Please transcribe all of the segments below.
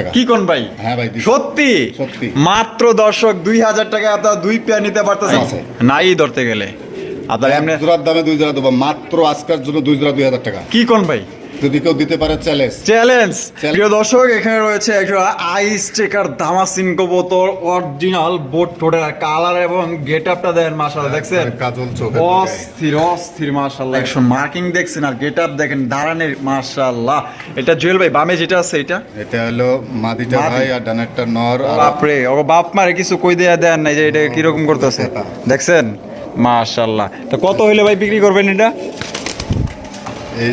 টাকা। কি কোন ভাই? হ্যাঁ ভাই, সত্যি? সত্যি। মাত্র দর্শক দুই হাজার টাকা আপনার দুই পেয়ার নিতে পারতেছেন। নাই ধরতে গেলে। আপনার এমনি জোড়ার দামে দুই জোড়া দেবো। মাত্র আজকের জন্য দুই জোড়া দুই হাজার টাকা। কি কোন ভাই? যদি কেউ দিতে পারে চ্যালেঞ্জ চ্যালেঞ্জ প্রিয় দর্শক এখানে রয়েছে একটা আইস চেকার দামাসিন কবুতর অরিজিনাল বোট ঠোঁটের কালার এবং গেট আপটা দেন মাশাআল্লাহ দেখছেন? কাজল চোখ অস্থির অস্থির মাশাআল্লাহ একশো মার্কিং দেখছেন আর গেট আপ দেখেন দাঁড়ানের মাশাআল্লাহ। এটা জুয়েল ভাই বামে যেটা আছে এটা? এটা হলো মাদিটা ভাই আর ডানেরটা নর বাপরে ও বাপ মারে কিছু কই দেয়া দেন নাই যে এটা কীরকম করতেছে। দেখছেন? মাশাআল্লাহ। তো কত হইলে ভাই বিক্রি করবেন এটা?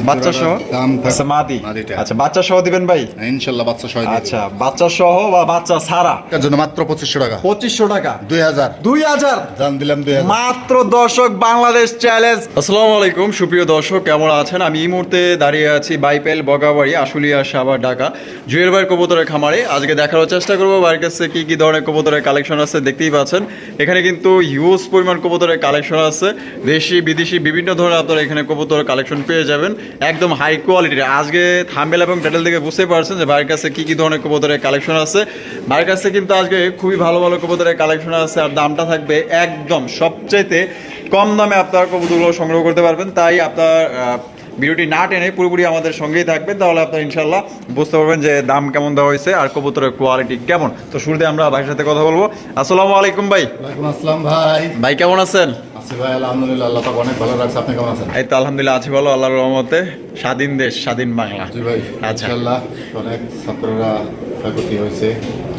বাচ্চা সহ দাম আচ্ছা মাদি। আচ্ছা বাচ্চা সহ দিবেন ভাই? ইনশাল্লাহ বাচ্চা সহ আচ্ছা বাচ্চা সহ বা বাচ্চা ছাড়া? এটার জন্য মাত্র পঁচিশশো টাকা। পঁচিশশো টাকা? দুই হাজার। দুই হাজার? দাম দিলাম দুই হাজার। মাত্র দর্শক বাংলাদেশ চ্যালেঞ্জ আসসালামু আলাইকুম সুপ্রিয় দর্শক কেমন আছেন? আমি এই মুহূর্তে দাঁড়িয়ে আছি বাইপেল বগাবাড়ি আশুলিয়া সাবার ঢাকা। জুয়েল ভাইয়ের কবুতরের খামারে। আজকে দেখার চেষ্টা করব ভাইয়ের কাছে কি কি ধরনের কবুতরের কালেকশন আছে দেখতেই পাচ্ছেন। এখানে কিন্তু হিউজ পরিমাণ কবুতরের কালেকশন আছে। দেশি বিদেশি বিভিন্ন ধরনের আপনারা এখানে কবুতরের কালেকশন পেয়ে যাবেন। একদম হাই কোয়ালিটির আজকে থাম্বেল এবং টাইটেল থেকে বুঝতে পারছেন যে ভাইয়ের কাছে কি কি ধরনের কবুতরের কালেকশন আছে। ভাইয়ের কাছে কিন্তু আজকে খুবই ভালো ভালো কবুতরের কালেকশন আছে আর দামটা থাকবে একদম সবচাইতে কম দামে আপনার কবুতরগুলো সংগ্রহ করতে পারবেন। তাই আপনার ভিডিওটি না টেনে পুরোপুরি আমাদের সঙ্গেই থাকবেন তাহলে আপনার ইনশাল্লাহ বুঝতে পারবেন যে দাম কেমন দেওয়া হয়েছে আর কবুতরের কোয়ালিটি কেমন। তো শুরুতে আমরা ভাইয়ের সাথে কথা বলব। আসসালামু আলাইকুম ভাই। আসসালাম ভাই। ভাই কেমন আছেন? আছি ভাই আলহামদুলিল্লাহ আল্লাহ পাক অনেক ভালো রাখছে। আপনি কেমন আছেন? এই তো আলহামদুলিল্লাহ আছি ভালো আল্লাহর রহমতে। স্বাধীন দেশ স্বাধীন বাংলা। জি ভাই আচ্ছা। ইনশাল্লাহ অনেক ছাত্ররা ক্ষয়ক্ষতি হয়েছে।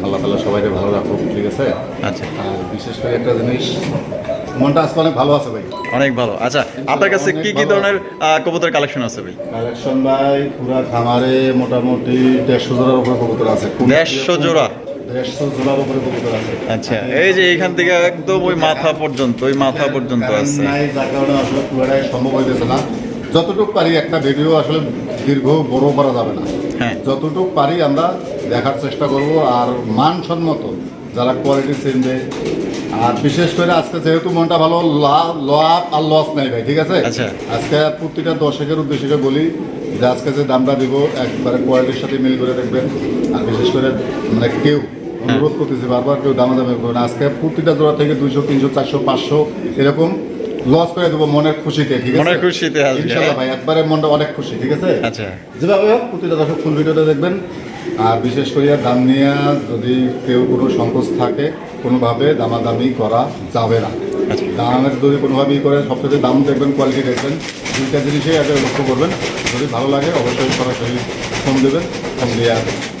আল্লাহ তালা সবাইকে ভালো রাখুক ঠিক আছে? আচ্ছা। আর বিশেষ করে একটা জিনিস মনটা আজকে অনেক ভালো আছে ভাই। অনেক ভালো। আচ্ছা আপনার কাছে কি কি ধরনের কবুতর কালেকশন আছে ভাই? কালেকশন ভাই পুরা খামারে মোটামুটি দেড়শো জোড়ার উপরে কবুতর আছে। দেড়শো জোড়া? আচ্ছা এই যে এখান থেকে একদম ওই মাথা পর্যন্ত ওই মাথা পর্যন্ত আছে। আসলে পুরাটাই সম্ভব হইতেছে না। যতটুকু পারি একটা ভিডিও আসলে দীর্ঘ বড় করা যাবে না। হ্যাঁ। যতটুকু পারি আমরা দেখার চেষ্টা করব আর মানসম্মত যারা কোয়ালিটি চিনবে আর বিশেষ করে আজকে যেহেতু মনটা ভালো লাভ আর লস নাই ভাই ঠিক আছে? আচ্ছা। আজকে প্রতিটা দর্শকের উদ্দেশ্যে বলি যে আজকে যে দামটা দিব একবারে কোয়ালিটির সাথে মিল করে দেখবেন আর বিশেষ করে মানে কেউ অনুরোধ করতেছি বারবার কেউ দামা দামে করবেন না। আজকে প্রতিটা জোড়া থেকে দুইশো তিনশো চারশো পাঁচশো এরকম লস করে দেবো মনের খুশিতে ঠিক আছে? মনের খুশিতে আসবে। ইনশাল্লাহ ভাই একবারে মনটা অনেক খুশি ঠিক আছে? আচ্ছা। যেভাবে হোক প্রতিটা দর্শক ফুল ভিডিওটা দেখবেন। আর বিশেষ করে দাম নিয়ে যদি কেউ কোনো সংকোচ থাকে কোনোভাবে দামাদামি করা যাবে না। আচ্ছা। দামের যদি কোনোভাবেই করে সবচেয়ে দাম দেখবেন কোয়ালিটি দেখবেন। দুইটা জিনিসই আগে লক্ষ্য করবেন। যদি ভালো লাগে অবশ্যই সরাসরি ফোন দেবেন ফোন দিয়ে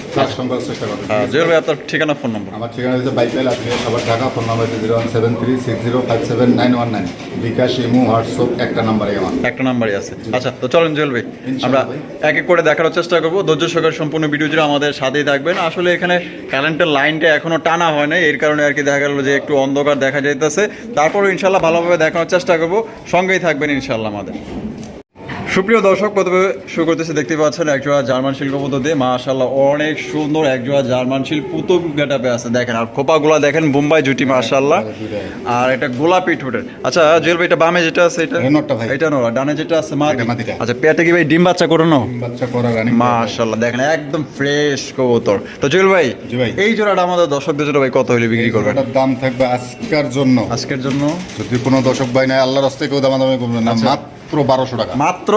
আহ, জুয়েল ভাই আপনার ঠিকানা ফোন নম্বর আমার ঠিকানা হচ্ছে বাইপেল আজকে সবার Dhaka phone number zero one seven three six zero five seven nine one nine bKash imo WhatsApp একটা নাম্বারে আমার। একটা নাম্বারই আছে। আচ্ছা তো চলেন জুয়েল ভাই আমরা এক এক করে দেখার চেষ্টা করব। ধৈর্য সহকারে সম্পূর্ণ ভিডিও জুড়ে আমাদের সাথেই থাকবেন। আসলে এখানে কারেন্টের লাইনটা এখনও টানা হয় না এর কারণে আর কি দেখা গেল যে একটু অন্ধকার দেখা যাইতেছে। তারপরে ইনশাল্লাহ ভালোভাবে দেখানোর চেষ্টা করব। সঙ্গেই থাকবেন ইনশাল্লাহ আমাদের। সুপ্রিয় দর্শক প্রথমে শুরু করতেছে দেখতে পাচ্ছেন একজোড়া জার্মান শিল্প দিয়ে। মাশাল্লাহ অনেক সুন্দর একজোড়া জার্মান শিল পুতুল গেটাপে আছে। দেখেন আর খোপাগুলা দেখেন বোম্বাই জুটি মাশাল্লাহ আর এটা গোলাপি ঠোঁটের। আচ্ছা জুয়েল ভাই এটা বামে যেটা আছে এটা? এটা নটটা ভাই। এটা নোরা ডানে যেটা আছে মা আচ্ছা পেটে কি ভাই ডিম বাচ্চা করানো বাচ্চা করা মাশাল্লাহ দেখেন একদম ফ্রেশ কবুতর। তো জুয়েল ভাই। এই জোড়াটা আমাদের দর্শকদের জন্য ভাই কত হইলে বিক্রি করবেন? এটার দাম থাকবে আজকের জন্য। আজকের জন্য? যদি কোনো দর্শক ভাই নাই আল্লাহর রাস্তায় কেউ দামাদামি করবেন না। আচ্ছা। মাত্র বারোশো টাকা। মাত্র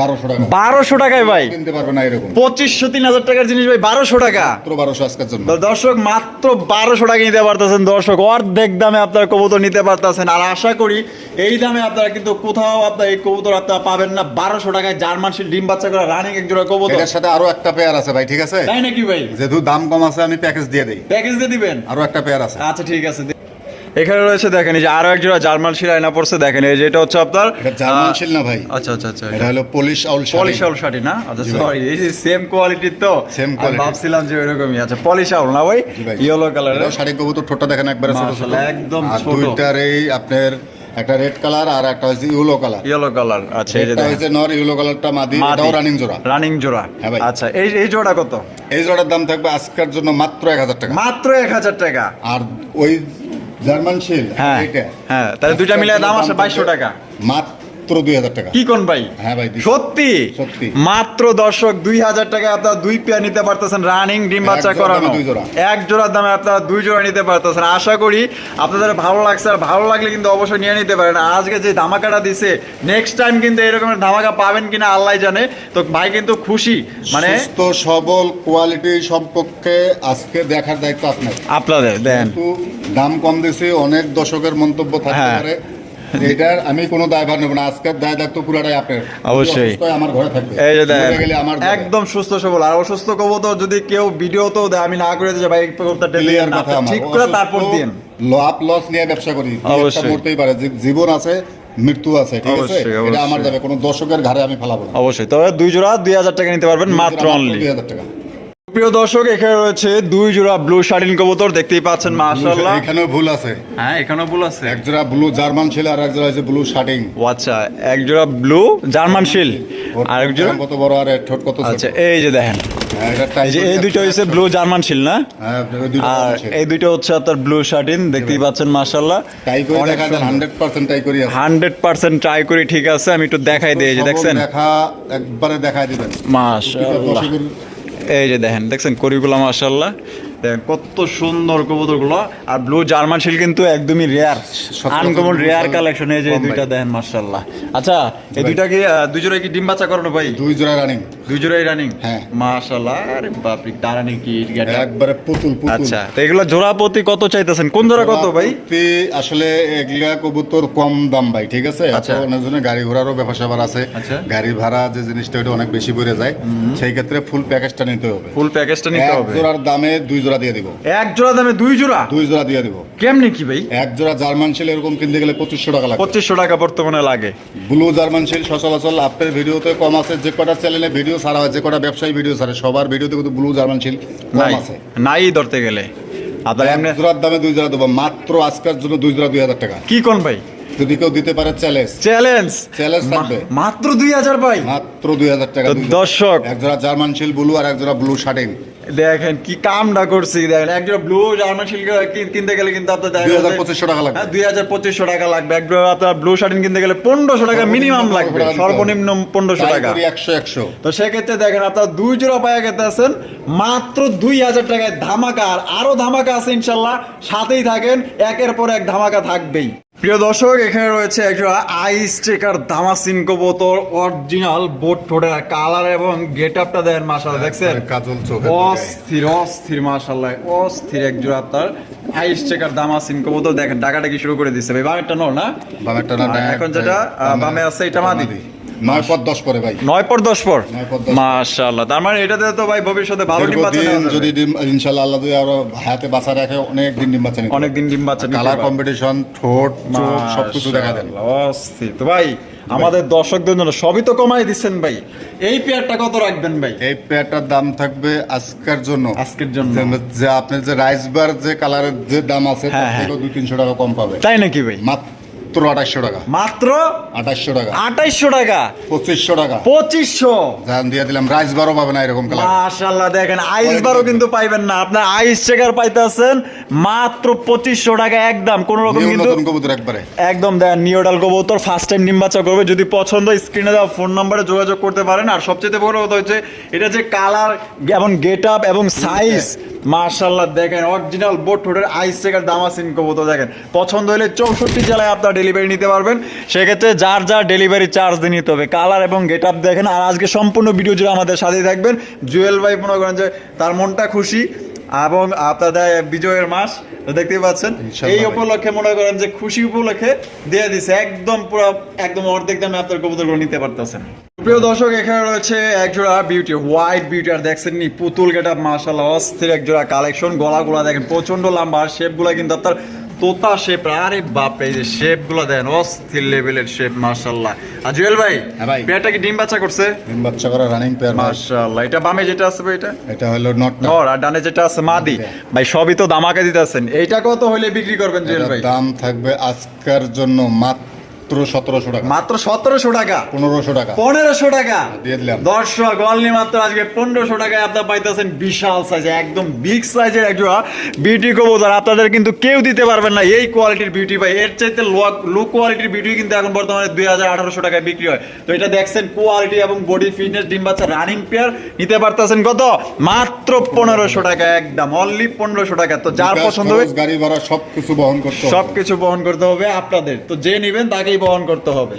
বারোশো টাকা। বারোশো টাকায় ভাই। কিনতে পারবে না এরকম। পঁচিশশো তিন হাজার টাকার জিনিস ভাই বারোশো টাকা। মাত্র বারোশো আজকের জন্য। দর্শক মাত্র বারোশো টাকা নিতে পারতেছেন দর্শক। অর্ধেক দামে আপনার কবুতর নিতে পারতেছেন। আর আশা করি এই দামে আপনারা কিন্তু কোথাও আপনার এই কবুতর আপনারা পাবেন না। বারোশো টাকায় জার্মান শিল ডিম বাচ্চা করা রানিং এক জোড়া কবুতর সাথে আরও একটা পেয়ার আছে ভাই ঠিক আছে? তাই নাকি ভাই? যেহেতু দাম কম আছে আমি প্যাকেজ দিয়ে দিই। প্যাকেজ দিয়ে দিবেন? আরও একটা পেয়ার আছে। আচ্ছা ঠিক আছে। এখানে রয়েছে দেখেন এই যে আরও এক জোড়া জার্মান শিল আয়না পড়ছে দেখেন এই যে এটা হচ্ছে আপনার জার্মান শিল না ভাই? আচ্ছা আচ্ছা আচ্ছা এটা হলো পলিশ আউল পলিশ আউল শাড়ি না? আচ্ছা সরি এই যে সেম কোয়ালিটির তো। Same আমি ভাবছিলাম যে এরকমই আচ্ছা পলিশ আউল না ভাই? ইয়েলো কালারের এটাও শাড়ি কবুতর ঠোঁটটা দেখেন একবারে ছোট। ছোট একদম ছোট। দুইটার এই আপনার একটা রেড কালার আর একটা হচ্ছে ইউলো কালার ইয়েলো কালার আচ্ছা এই যে এটা হচ্ছে নর ইউলো কালারটা মাদি এটাও রানিং জোড়া। রানিং জোড়া। হ্যাঁ ভাই। আচ্ছা এই এই জোড়া কত? এই জোড়ার দাম থাকবে আজকের জন্য মাত্র এক হাজার টাকা। মাত্র এক হাজার টাকা। আর ওই জার্মান শিল হ্যাঁ এইটা হ্যাঁ তাহলে দুইটা মিলে দাম আসে বাইশশো টাকা। মাত্র দুই হাজার টাকা। কি কোন ভাই? হ্যাঁ ভাই, সত্যি? সত্যি। মাত্র দর্শক দুই হাজার টাকা আপনারা দুই পেয়ার নিতে পারতেছেন রানিং ডিম বাচ্চা করানো। এক জোড়ার দামে আপনারা দুই জোড়া নিতে পারতেছেন। আশা করি আপনাদের ভালো লাগছে আর ভালো লাগলে কিন্তু অবশ্যই নিয়ে নিতে পারেন। আজকে যে ধামাকাটা দিছে নেক্সট টাইম কিন্তু এরকমের ধামাকা পাবেন কিনা আল্লাহ জানে। তো ভাই কিন্তু খুশি মানে সুস্থ সবল কোয়ালিটি সম্পর্কে আজকে দেখার দায়িত্ব আপনার আপনাদের দেন। দাম কম দিছে অনেক দশকের মন্তব্য থাকতে হ্যাঁ। পারে। এটার আমি কোনো দায়ভার নেব না। আজকের দায় দায়িত্ব পুরাটাই আপনার। অবশ্যই। আমার ঘরে থাকবে। এই যে আমার একদম সুস্থ সবল। আর অসুস্থ কবুতর যদি কেউ ভিডিওতেও দেয় আমি না করে যে ভাই কবুতরটা ক্লিয়ার কথা ঠিক করে তারপর দিন। লাভ লস নিয়ে ব্যবসা করি। অবশ্যই। মরতেই পারে। জীবন আছে মৃত্যু আছে ঠিক আছে? এটা আমার যাবে। কোনো দর্শকের ঘাড়ে আমি ফেলাবো অবশ্যই। তবে দুই জোড়া দুই হাজার টাকা নিতে পারবেন মাত্র অনলি দুই হাজার টাকা। প্রিয় দর্শক এখানে রয়েছে দুই জোড়া ব্লু শার্টিন কবুতর দেখতেই পাচ্ছেন মাশাআল্লাহ। এখানেও ভুল আছে। হ্যাঁ এখানেও ভুল আছে। এক জোড়া ব্লু জার্মান ছিল আর এক জোড়া হচ্ছে ব্লু শার্টিং আচ্ছা এক জোড়া ব্লু জার্মান শিল। আর এক জোড়া? কত বড় আর ঠোঁট কত আচ্ছা এই যে দেখেন। হ্যাঁ, এই যে এই দুইটা হচ্ছে ব্লু জার্মান শিল না? হ্যাঁ আর এই দুইটা হচ্ছে আপনার ব্লু শার্টিন দেখতেই পাচ্ছেন মাশাআল্লাহ। টাই করে দেখা যায় হান্ড্রেড পার্সেন্ট টাই করি আছে। হান্ড্রেড পার্সেন্ট ট্রাই করি ঠিক আছে আমি একটু দেখাই দিই যে দেখছেন? দেখা একবারে দেখাই দিবেন। মাশাআল্লাহ। এই যে দেখেন দেখছেন করিগুলা মাসাল্লাহ দেখেন কত সুন্দর কবুতরগুলো। আর ব্লু জার্মান শিল কিন্তু একদমই রেয়ার আনকমন রেয়ার কালেকশন এই যে দুইটা দেখেন মাসাল্লাহ আচ্ছা এই দুইটা কি দুই জোড়া কি ডিম বাচ্চা করানো ভাই? দুই জোড়া রানিং রানিং হ্যাঁ। মাশাআল্লাহ আরে বাপ রে টারানি কি একবারে পুতুল পুতুল। আচ্ছা তো এগুলো জোড়া প্রতি কত চাইতেছেন? কোন জোড়া কত ভাই? আসলে এগুলা কবুতর কম দাম ভাই ঠিক আছে? আচ্ছা। আচ্ছা গাড়ি ঘোড়ারও ব্যাপার স্যাপার আছে। গাড়ি ভাড়া যে জিনিসটা ওটা অনেক বেশি পড়ে যায়। সেই ক্ষেত্রে ফুল প্যাকেজটা নিতে হবে। ফুল প্যাকেজটা নিতে এক জোড়ার দামে দুই জোড়া দিয়ে দিব। এক জোড়া দামে দুই জোড়া? দুই জোড়া দিয়ে দিব। কেমনি কি ভাই? এক জোড়া জার্মান শিল এরকম কিনতে গেলে পঁচিশশো টাকা লাগে। পঁচিশশো টাকা বর্তমানে লাগে। ব্লু জার্মান শিল সচরাচর আপনার ভিডিও ভিডিওতে কম আছে। যে কটা চ্যানেলে ভিডিও ছাড়া হয় যে কটা ব্যবসায়ী ভিডিও ছাড়ে সবার ভিডিওতে কিন্তু ব্লু জার্মান শিল নাই আছে। নাই ধরতে গেলে। আপনার এমনি জোড়ার দামে দুই জোড়া দেবো মাত্র আজকের জন্য দুই জোড়া দুই হাজার টাকা। কি কোন ভাই? যদি কেউ দিতে পারে চ্যালেঞ্জ চ্যালেঞ্জ চ্যালেঞ্জ থাকবে। মাত্র দুই হাজার ভাই? মাত্র দুই হাজার টাকা দর্শক এক জোড়া জার্মান শিল ব্লু আর এক জোড়া ব্লু শার্টিং দেখেন কি কামটা করছি দেখেন। একজন ব্লু জার্মান শিল্ক কিনতে গেলে কিন্তু আপনার দুই হাজার পঁচিশশো টাকা লাগবে। হ্যাঁ দুই হাজার পঁচিশশো টাকা লাগবে। একজন আপনার ব্লু শার্টিন কিনতে গেলে পনেরোশো টাকা মিনিমাম লাগবে। সর্বনিম্ন পনেরোশো টাকা। একশো একশো। তো সেক্ষেত্রে দেখেন আপনার দুই জোড়া পায়া গেতে আছেন। মাত্র দুই হাজার টাকায় ধামাকা। আর আরও ধামাকা আছে ইনশাল্লাহ। সাথেই থাকেন। একের পর এক ধামাকা থাকবেই। প্রিয় দর্শক এখানে রয়েছে একটা আইস চেকার দামাসিন কবুতর অরিজিনাল বোট ঠোঁটের কালার এবং গেট আপটা দেন মাসাল দেখছেন? কাজল চোখ অস্থির অস্থির মাসাল্লাহ অস্থির এক জোড়া আপনার আইস চেকার দামাসিন কবুতর। দেখেন ডাকাটাকি শুরু করে দিচ্ছে ভাই বামেরটা নর না? বামেরটা না, এখন যেটা বামে- বামে আছে এটা মাদি। নয় পর দশ করে ভাই। নয় পর দশ পর? নয় পর দশ পর। মাশাআল্লাহ। তার মানে এটাতে তো ভাই ভবিষ্যতে ভালো ডিম বাচ্চা দীর্ঘদিন নেওয়া যাবে। যদি ডিম ইনশাল্লাহ আল্লাহ যদি আরও হাতে বাঁচা রাখে অনেক দিন ডিম বাচ্চা অনেক দিন ডিম বাচ্চা কালার কম্পিটিশন ঠোঁট চোখ সবকিছু দেখা দেন। অস্থির। তো ভাই আমাদের দর্শকদের জন্য সবই তো কমাই দিচ্ছেন ভাই। এই পেয়ারটা কত রাখবেন ভাই? এই পেয়ারটার দাম থাকবে আজকের জন্য। আজকের জন্য। যে- আপনার যে রাইস বার যে কালারের যে দাম আছে হ্যাঁ, তার হ্যাঁ। দুই তিনশো টাকা কম পাবে। তাই নাকি ভাই? মাত্র আঠাশশো টাকা। মাত্র আঠাশশো টাকা। আঠাইশশো টাকা। পঁচিশশো টাকা। পঁচিশশো। জান দিয়ে দিলাম রাইস বারও পাবে না এরকম মাশাল্লাহ দেখেন আইস বারও কিন্তু পাইবেন না। আপনার আইস চেকার পাইতেছেন মাত্র পঁচিশশো টাকা একদম। কোন রকম কিন্তু কবুতর একবারে। একদম দেন নিওডাল কবুতর ফার্স্ট টাইম ডিম বাচ্চা করবে। যদি পছন্দ স্ক্রিনে দেওয়া ফোন নাম্বারে যোগাযোগ করতে পারেন। আর সবচেয়ে বড় কথা হচ্ছে এটা যে কালার এবং গেট আপ এবং সাইজ মার্শাল্লাহ দেখেন অরিজিনাল বোট ঠোঁটের আইস চেকার দামাসিন কবুতর দেখেন। পছন্দ হলে চৌষট্টি জেলায় আপনার ডেলিভারি নিতে পারবেন। সেক্ষেত্রে যার যার ডেলিভারি চার্জ দিয়ে নিতে হবে। কালার এবং গেট আপ দেখেন আর আজকে সম্পূর্ণ ভিডিও জুড়ে আমাদের সাথেই থাকবেন জুয়েল ভাই মনে করেন যে তার মনটা খুশি এবং আপনাদের বিজয়ের মাস তো দেখতেই পাচ্ছেন। এই উপলক্ষে মনে করেন যে খুশি উপলক্ষে দিয়ে দিছে। একদম পুরো একদম অর্ধেক দামে আপনার কবুতরগুলো নিতে পারতেছেন। প্রিয় দর্শক এখানে রয়েছে এক জোড়া বিউটি হোয়াইট বিউটি আর দেখছেন নি পুতুল গেট আপ মার্শাল্লাহ অস্থির এক জোড়া কালেকশন গলাগুলা দেখেন প্রচণ্ড লম্বা আর শেপগুলা কিন্তু আপনার তোতা শেপ আরে বাপ এই যে শেপগুলো দেন অস্থির লেভেলের শেপ মার্শাল্লাহ আর জুয়েল ভাই হ্যাঁ ভাই। পেয়ারটা কি ডিম বাচ্চা করছে? ডিম বাচ্চা করা রানিং পেয়ার মার্শাল্লাহ এটা বামে যেটা আছে ভাই এটা? এটা হলো নটটা নর আর ডানে যেটা আছে মাদি। ভাই সবই তো দামাকে দিতেছেন। এইটা কত হলে বিক্রি করবেন জুয়েল ভাই? দাম থাকবে আজকের জন্য মাত্র মাত্র সতেরোশো টাকা। মাত্র সতেরোশো টাকা? পনেরোশো টাকা। পনেরোশো টাকা? দিয়ে দিলাম। দর্শক অনলি মাত্র আজকে পনেরোশো টাকায় আপনার পাইতেছেন বিশাল সাইজে একদম বিগ সাইজের একজোড়া বিউটি কবুতর। আপনাদের কিন্তু কেউ দিতে পারবেন না এই কোয়ালিটির বিউটি ভাই। এর চাইতে লো কোয়ালিটির বিউটি কিন্তু এখন বর্তমানে দুই হাজার আঠারোশো টাকায় বিক্রি হয়। তো এটা দেখছেন কোয়ালিটি এবং বডি ফিটনেস ডিম বাচ্চা রানিং পেয়ার নিতে পারতেছেন কত? মাত্র পনেরোশো টাকা একদম অনলি পনেরোশো টাকা। তো যার পছন্দ হবে গাড়ি ভাড়া সবকিছু বহন করতে হবে। সবকিছু বহন করতে হবে আপনাদের। তো যে নেবেন তাকেই বহন করতে হবে।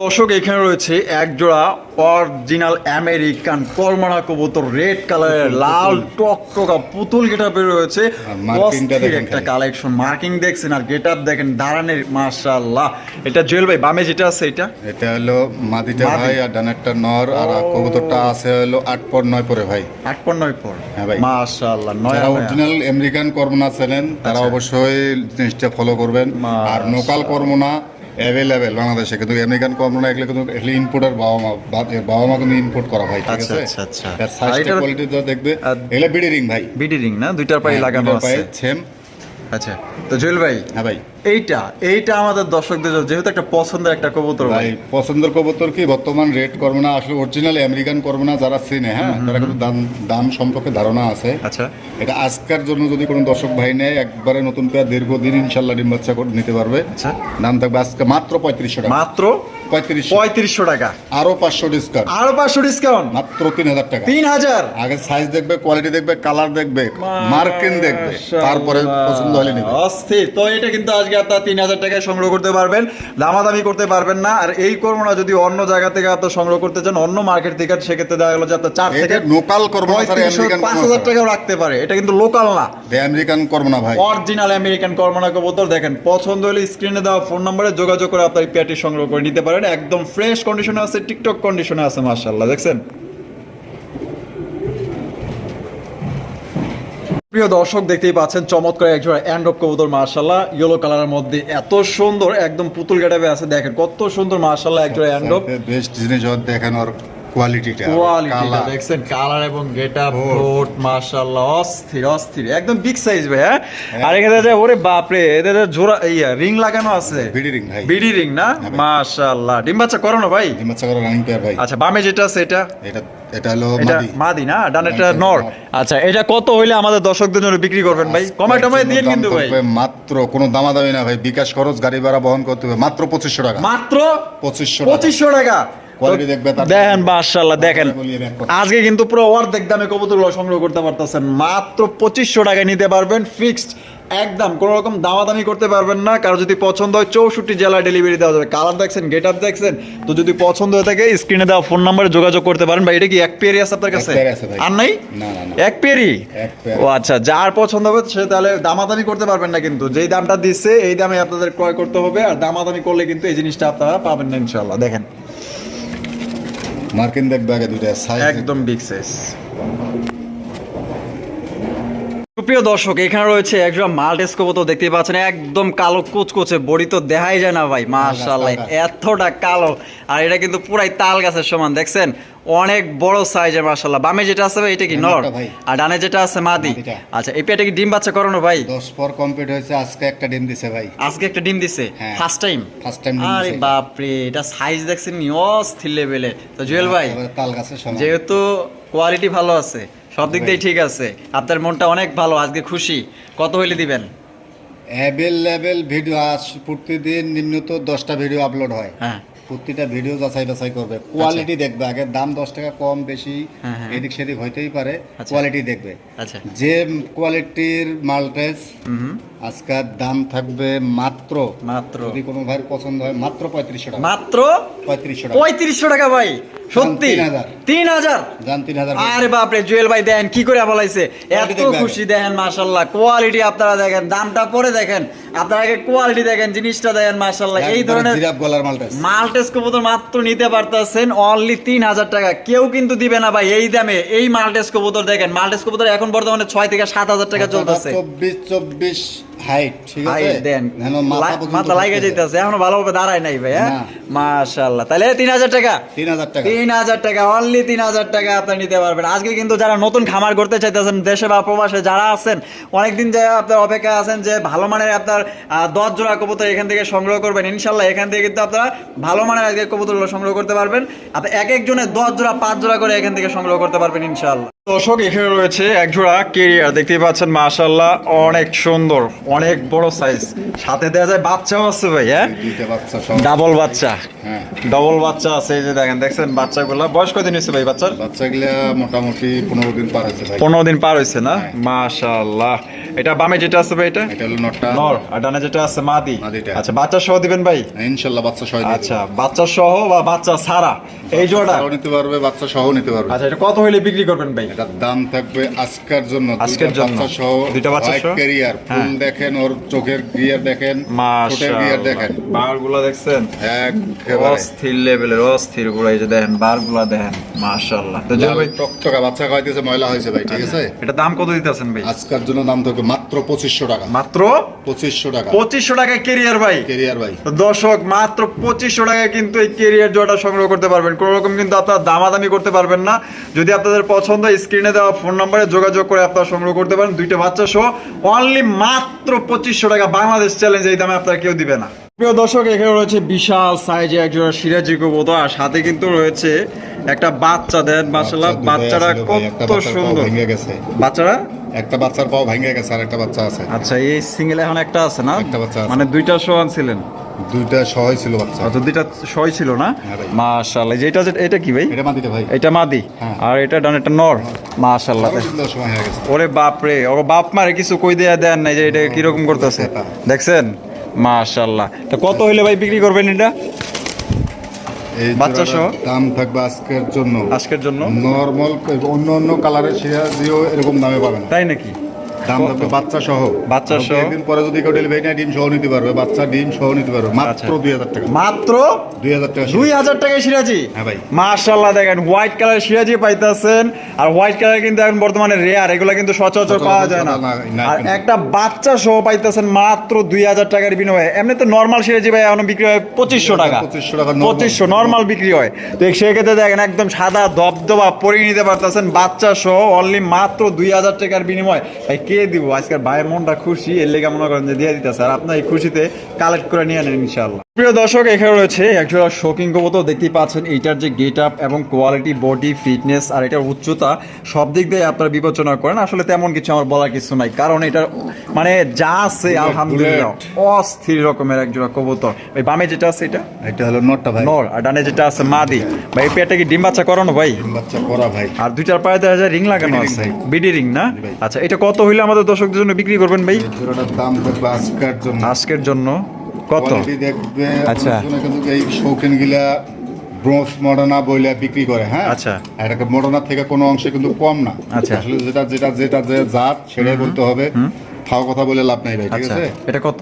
দর্শক এখানে রয়েছে এক জোড়া অরিজিনাল আমেরিকান কলমারা কবুতর রেড কালারের লাল টকটকা পুতুল গেট আপে রয়েছে একটা কালেকশন মার্কিং দেখছেন আর গেট আপ দেখেন দাঁড়ানের মাশাআল্লাহ। এটা জুয়েল ভাই বামে যেটা আছে এটা? এটা হলো মাদিটা ভাই আর ডানারটা নর আর কবুতরটা আছে হলো আট পর নয় পরে ভাই। আট পর নয় পর। হ্যাঁ ভাই। মাশাআল্লাহ নয় অরিজিনাল আমেরিকান কর্মনা চ্যানেল তারা আচ্ছা। অবশ্যই জিনিসটা ফলো করবেন। আর। লোকাল কর্মনা অ্যাভেলেবেল বাংলাদেশে। কিন্তু আমেরিকান না এগুলো কিন্তু এগুলো ইম্পোর্টার বাবা মা বাবা মা কিন্তু ইম্পোর্ট করা হয় ঠিক আচ্ছা, আছে? আচ্ছা, আচ্ছা। সাইজটা কোয়ালিটি তো দেখবে। এগুলো বিডি রিং ভাই। বিডি রিং না? দুইটার পায়ে হ্যাঁ, লাগানো আছে। পায়ে সেম আচ্ছা তো জুয়েল ভাই হ্যাঁ ভাই। এইটা এইটা আমাদের দর্শকদের জন্য যেহেতু একটা পছন্দের একটা কবুতর ভাই। পছন্দের কবুতর কি? বর্তমান রেট কর্মনা আসলে অরিজিনাল আমেরিকান কর্মনা যারা চিনে হ্যাঁ? তারা কিন্তু দাম দাম সম্পর্কে ধারণা আছে। আচ্ছা। এটা আজকের জন্য যদি কোনো দর্শক ভাই নেয় একবারে নতুন পেয়ার দীর্ঘদিন ইনশাল্লাহ ডিম বাচ্চা করে নিতে পারবে। আচ্ছা। দাম থাকবে আজকে মাত্র পঁয়ত্রিশশো টাকা। মাত্র পঁয়ত্রিশশো। টাকা। আরও পাঁচশো ডিসকাউন্ট আরও পাঁচশো ডিসকাউন্ট মাত্র তিন হাজার টাকা। তিন হাজার। আগে সাইজ দেখবে কোয়ালিটি দেখবে কালার দেখবে মার্কিং দেখবে। তারপরে পছন্দ হলে নেবে। অস্থির। তো এটা কিন্তু আজকে আপনার তিন হাজার টাকায় সংগ্রহ করতে পারবেন। দামাদামি করতে পারবেন না। আর এই কর্মটা যদি অন্য জায়গা থেকে আপনার সংগ্রহ করতে চান অন্য মার্কেট থেকে সেক্ষেত্রে দেখা গেলো যে আপনার চার থেকে লোকাল কর্মনা আমেরিকান পাঁচ হাজার টাকাও রাখতে পারে। এটা কিন্তু লোকাল না। আমেরিকান কর্মনা ভাই। অরিজিনাল আমেরিকান কর্মনা কবুতর দেখেন পছন্দ হলে স্ক্রিনে দেওয়া ফোন নম্বরে যোগাযোগ করে আপনার পেয়ারটি সংগ্রহ করে নিতে পারেন। একদম ফ্রেশ কন্ডিশনে আছে টিকটক কন্ডিশনে আছে মাশাআল্লাহ দেখছেন? প্রিয় দর্শক দেখতেই পাচ্ছেন চমৎকার একজোড়া অ্যান্ড্রপ কবুতর মার্শাল্লাহ ইয়েলো কালারের মধ্যে এত সুন্দর একদম পুতুল গেটাবে আছে দেখেন কত সুন্দর মার্শাল্লাহ একজোড়া অ্যান্ড্রপ বেস্ট জিনিস দেখেন দেখানোর কোয়ালিটিটা কোয়ালিটিটা দেখছেন? কালার এবং গেটা ফ্লোট মাশাআল্লাহ অস্থির অস্থির একদম বিগ সাইজ ভাই হ্যাঁ? আর এখানে যে ওরে বাপরে এদের জোড়া ইয়া রিং লাগানো আছে। বিডি রিং ভাই। বিডি রিং না? মাশাআল্লাহ। ডিম বাচ্চা করো না ভাই? ডিম বাচ্চা করা রানিং পেয়ার ভাই। আচ্ছা বামে যেটা আছে এটা? এটা এটা হলো এটা মাদি। মাদি না? ডানেরটা হ্যাঁ, নর। নর। আচ্ছা এটা কত হইলে আমাদের দর্শকদের জন্য বিক্রি করবেন ভাই? কমায় টমায় দিন দাম কিন্তু ভাই। মাত্র কোনো দামাদামি না ভাই। বিকাশ খরচ গাড়ি ভাড়া বহন করতে হবে। মাত্র পঁচিশশো টাকা। মাত্র পঁচিশশো পঁচিশশো টাকা। দেখেন মাশাআল্লাহ দেখেন। আজকে কিন্তু পুরো অর্ধেক দামে কবুতরগুলো সংগ্রহ করতে পারতেছেন। মাত্র পঁচিশশো টাকায় নিতে পারবেন ফিক্সড একদম কোনো রকম দামাদামি করতে পারবেন না। কারও যদি পছন্দ হয় চৌষট্টি জেলায় ডেলিভারি দেওয়া যাবে। কালার দেখছেন গেট আপ দেখছেন? তো যদি পছন্দ হয়ে থাকে স্ক্রিনে দেওয়া ফোন নাম্বারে যোগাযোগ করতে পারেন। ভাই এটা কি এক পেয়ারই আছে আপনার কাছে? পেয়ার। আর নাই? এক পেয়ার। ও আচ্ছা যার পছন্দ হবে সে তাহলে দামাদামি করতে পারবেন না কিন্তু। যেই দামটা দিচ্ছে এই দামে আপনাদের ক্রয় করতে হবে। আর দামাদামি করলে কিন্তু এই জিনিসটা আপনারা পাবেন না ইনশাল্লাহ দেখেন। মার্কিন দেখবে আগে দুইটা সাইজ একদম বিগ সাইজ সুপ্রিয় দর্শক এখানে রয়েছে একজন মাল্টেস কবুতর দেখতে পাচ্ছেন একদম কালো কুচকুচে বডি তো দেখাই যায় না ভাই মাশাআল্লাহ এতটা কালো আর এটা কিন্তু পুরাই তাল গাছের সমান দেখছেন? অনেক বড় সাইজের মাশাআল্লাহ। বামে যেটা আছে ভাই এটা কি নর? আর ডানে যেটা আছে মাদি? আচ্ছা এই পেটে কি ডিম বাচ্চা করানো ভাই? দশ পর কমপ্লিট হয়েছে আজকে একটা ডিম দিছে ভাই। আজকে একটা ডিম দিছে? হ্যাঁ। ফার্স্ট টাইম First time ডিম আরে দিছে। বাপরে এটা সাইজ দেখছেন নি অস্থির লেভেলে তো জুয়েল ভাই তাল গাছের সমান। যেহেতু কোয়ালিটি ভালো আছে সব দিক দিয়ে ঠিক আছে। আপনার মনটা অনেক ভালো আজকে খুশি। কত হইলে দিবেন? অ্যাভেলেবেল ভিডিও আজ প্রতিদিন নিম্নত দশটা ভিডিও আপলোড হয়। হ্যাঁ। প্রতিটা ভিডিও যাচাই বাছাই করবে। কোয়ালিটি দেখবে। আগে দাম দশ টাকা কম বেশি হ্যাঁ, হ্যাঁ। এদিক সেদিক হইতেই পারে। আচ্ছা। কোয়ালিটি দেখবে। আচ্ছা। যে কোয়ালিটির মাল্টেস আজকের দাম থাকবে মাত্র মাত্র। যদি কোনো ভাই পছন্দ হয় মাত্র পঁয়ত্রিশশো টাকা। মাত্র পঁয়ত্রিশশো টাকা। পঁয়ত্রিশশো টাকা ভাই সত্যি। তিন হাজার। তিন হাজার। জান তিন হাজার আরে বাপরে জুয়েল ভাই দেন কি করে বলাইছে? এত খুশি দেখেন মাশাল্লাহ কোয়ালিটি আপনারা দেখেন দামটা পরে দেখেন। আপনারা আগে কোয়ালিটি দেখেন জিনিসটা দেখেন মাশাল্লাহ এই ধরনের গলার মাল্টেস। মাল্টেস কবুতর মাত্র নিতে পারতেছেন অনলি তিন হাজার টাকা। কেউ কিন্তু দিবে না ভাই এই দামে। এই মাল্টেস কবুতর দেখেন মাল্টেস কবুতর এখন বর্তমানে ছয় থেকে সাত হাজার টাকা চলতেছে। চব্বিশ চব্বিশ। হাইট ঠিক আছে? দেন। মাথা লা- পর্যন্ত মাথা লাগে ঢুকে যায়। যেতেছে এখনও ভালোভাবে দাঁড়ায় নাই ভাই হ্যাঁ? মাশাআল্লাহ। তাহলে তিন হাজার টাকা? তিন হাজার টাকা। তিন হাজার টাকা অনলি তিন হাজার টাকা আপনি নিতে পারবেন। আজকে কিন্তু যারা নতুন খামার করতে চাইতেছেন দেশে বা প্রবাসে যারা আছেন অনেকদিন যে আপনার অপেক্ষা আছেন যে ভালো মানের আপনার আহ, দশ জোড়া কবুতর এখান থেকে সংগ্রহ করবেন ইনশাল্লাহ এখান থেকে কিন্তু আপনারা ভালো মানের আজকে কবুতরগুলো সংগ্রহ করতে পারবেন। আপনি এক একজনের দশ জোড়া পাঁচ জোড়া করে এখান থেকে সংগ্রহ করতে পারবেন ইনশাল্লাহ দর্শক এখানে রয়েছে এক জোড়া কেরিয়ার। দেখতেই পাচ্ছেন মাশাল্লাহ অনেক সুন্দর অনেক বড় সাইজ সাথে দেওয়া যায় বাচ্চাও আছে ভাই হ্যাঁ? দুইটা বাচ্চা ডাবল বাচ্চা। হ্যাঁ। ডবল বাচ্চা আছে এই যে দেখেন দেখছেন বাচ্চাগুলা? বয়স কদিন হয়েছে ভাই বাচ্চার? বাচ্চাগুলা মোটামুটি পনেরো দিন পার হয়েছে পনেরো দিন পার হয়েছে না? হ্যাঁ। মাশাল্লাহ এটা বামে যেটা আছে ভাই এটা? এটা হলো নটটা। নর আর ডানে যেটা আছে মাদি। আচ্ছা বাচ্চা সহ দিবেন ভাই? ইনশাল্লাহ বাচ্চা সহ আচ্ছা বাচ্চা সহ বা বাচ্চা সারা এই জোড়া নিতে পারবে বাচ্চা সহ নিতে পারবে। আচ্ছা এটা কত হইলে বিক্রি করবেন ভাই? এটার দাম থাকবে আজকের জন্য আজকের জন্য। দুইটা বাচ্চা সহ? Carrier full. দেখেন ওর চোখের গিয়ার দেখেন ঠোঁটের গিয়ার দেখেন। বারগুলা দেখছেন? একেবারে। অস্থির লেভেলের অস্থিরগুলা এই যে দেখেন বারগুলা দেখেন মাশাল্লাহ তো জল ভাই টকটকা বাচ্চা ময়লা হয়েছে ভাই ঠিক আছে? এটা দাম কত দিতেছেন ভাই? আজকের জন্য দাম থাকবে মাত্র পঁচিশশো টাকা। মাত্র? পঁচিশশো টাকা। পঁচিশশো টাকায় কেরিয়ার ভাই? কেরিয়ার ভাই। তো দর্শক মাত্র পঁচিশশো টাকায় কিন্তু এই কেরিয়ার জোড়াটা সংগ্রহ করতে পারবেন। কোনো রকম কিন্তু আপনারা দামাদামি করতে পারবেন না। যদি আপনাদের পছন্দ স্ক্রিনে দেওয়া ফোন নম্বরে যোগাযোগ করে আপনারা সংগ্রহ করতে পারেন। দুইটা বাচ্চা সহ অনলি মাত্র পঁচিশশো টাকা বাংলাদেশ চ্যালেঞ্জ এই দামে আপনারা কেউ দিবে না। প্রিয় দর্শক এখানে রয়েছে বিশাল সাইজে একজোড়া সিরাজি কবুতর আর সাথে কিন্তু রয়েছে একটা বাচ্চা। দেন মাসাল্লাহ বাচ্চারা কত সুন্দর। বাচ্চারা একটা বাচ্চার পাও ভেঙে গেছে আর একটা বাচ্চা আছে। আচ্ছা এই সিঙ্গেল এখন একটা আছে না? একটা বাচ্চা আছে। মানে দুইটা শো আনছিলেন? দুইটা সহই ছিল বাচ্চা। আচ্ছা দুইটা সই ছিল না? হ্যাঁ ভাই। মাশাআল্লাহ যেটা যে- এটা কি ভাই? এটা মাদিটা ভাই। এটা মাদি। হ্যাঁ। আর এটা ডান এটা নর। মাশাআল্লাহ। সুন্দর সময় হয়ে গেছে। ওরে বাপ রে ও বাপ মারে কিছু কই দেয়া দেন নাই যে এটা কীরকম করতেছে। দেখছেন? মাশাআল্লাহ। তো কত হইলে ভাই বিক্রি করবেন এটা? বাচ্চা সহ? দাম থাকবে আজকের জন্য। আজকের জন্য? নর্মাল অন্য অন্য কালারের সিরাজিও এরকম দামে পাবেন। তাই নাকি? দাম থাকবে বাচ্চা সহ। বাচ্চা সহ? একদিন পরে যদি কেউ ডেলিভারি নেয় ডিম সহ নিতে পারবে। বাচ্চা ডিম সহ নিতে পারবে। মাত্র আচ্ছা। দুই হাজার টাকা। মাত্র দুই হাজার টাকা দুই হাজার টাকায় সিরাজি? হ্যাঁ ভাই। মাশাল্লাহ দেখেন হোয়াইট কালার সিরাজি পাইতেছেন। আর হোয়াইট কালার কিন্তু এখন বর্তমানে রেয়ার এগুলো কিন্তু সচরাচর পাওয়া যায় না। আর একটা বাচ্চা সহ পাইতেছেন মাত্র দুই হাজার টাকার বিনিময়ে। এমনি তো নর্মাল সিরাজি ভাই এখন বিক্রি হয় পঁচিশশো টাকা। 2500 টাকা পঁচিশশো নর্মাল বিক্রি হয়। তো সেক্ষেত্রে দেখেন একদম সাদা দবদবা পরে নিতে পারতেছেন বাচ্চা সহ অনলি মাত্র দুই হাজার টাকার বিনিময়। ভাই কে দিব, আজকের ভাইয়ের মনটা খুশি, এর লেগে মনে করেন যে দিয়ে দিতেছে। স্যার আপনার এই খুশিতে কালেক্ট করে নিয়ে নেন ইনশাল্লাহ প্রিয় দর্শক এখানে রয়েছে একজোড়া শোকিং কবুতর দেখতেই পাচ্ছেন। এইটার যে গেট আপ এবং কোয়ালিটি বডি ফিটনেস আর এটার উচ্চতা সব দিক দিয়ে আপনারা বিবেচনা করেন। আসলে তেমন কিছু আমার বলার কিছু নাই। কারণ এটার মানে যা আছে আলহামদুলিল্লাহ অস্থির রকমের একজোড়া কবুতর। ওই বামে যেটা আছে এটা? এটা হলো নটটা ভাই। নর। আর ডানে যেটা আছে মাদি। ভাই এই পেয়ারটা কি ডিম বাচ্চা করানো ভাই? ডিম বাচ্চা করা ভাই। আর দুইটার পায়ে দেখা যায় রিং লাগানো বিডি আছে। বিডি রিং না? আচ্ছা এটা কত হইলে আমাদের দর্শকদের জন্য বিক্রি করবেন ভাই? জোড়াটার দাম আজকের জন্য। আজকের জন্য। কত? দেখবে আচ্ছা। কিন্তু এই শৌখিন গিলা ব্রোঞ্জ মডার্না বইলে বিক্রি করে হ্যাঁ? আচ্ছা। আর এটা মডার্না থেকে কোনো অংশে কিন্তু কম না। আচ্ছা। আসলে যেটা যেটা যেটা যে জাত সেটাই বলতে হবে। ফাও কথা বলে লাভ নাই ভাই ঠিক আচ্ছা। আছে? এটা কত?